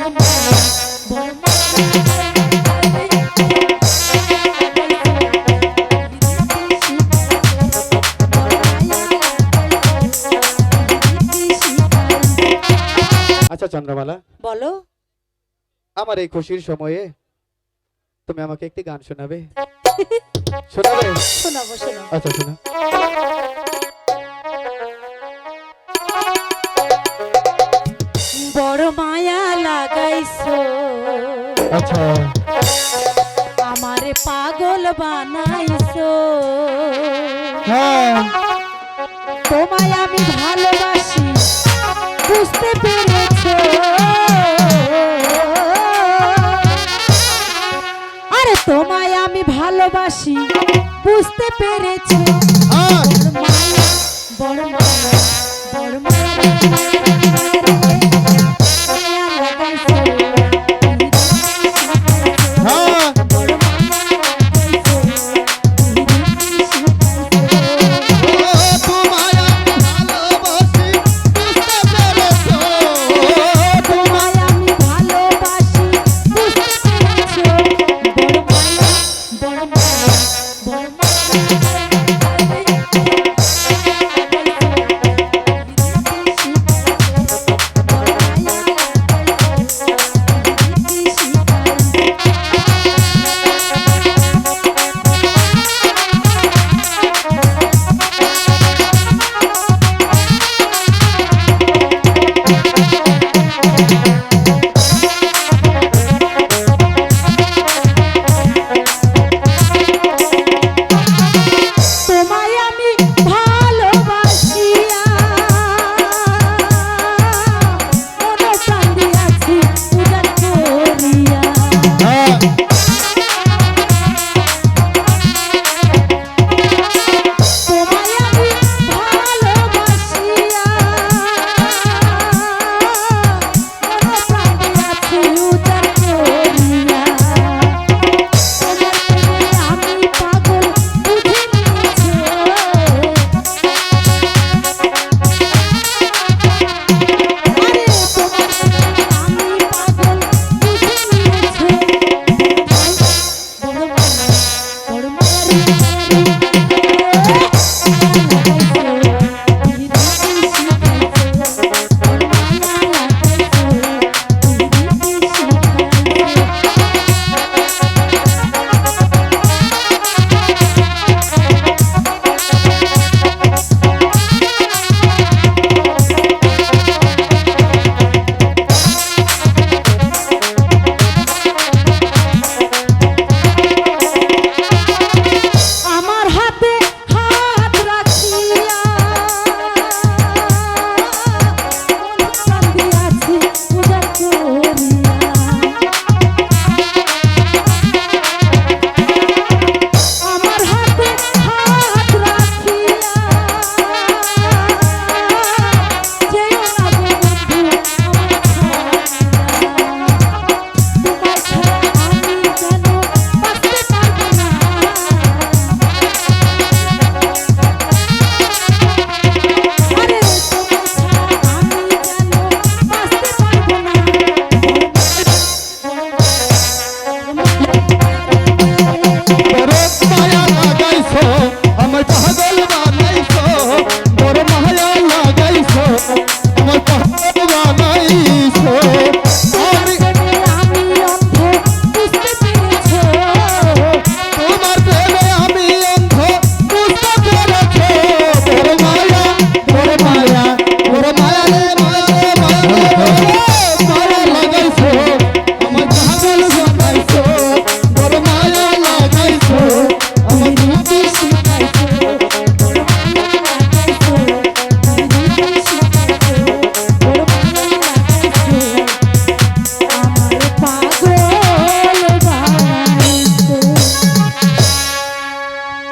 আচ্ছা চন্দ্রমালা। বলো। আমার এই খুশির সময়ে তুমি আমাকে একটি গান শোনাবে? শোনাবে? শোনাবো শোনাবো। আচ্ছা শোনা। লাগাইছো আচ্ছা। আমারে পাগল বানাইছো। হ্যাঁ। তোমায় আমি ভালোবাসি বুঝতে পেরেছ? আরে তোমায় আমি ভালোবাসি বুঝতে পেরেছ? হ্যাঁ। বড় মায়া বড় মায়া মায়া।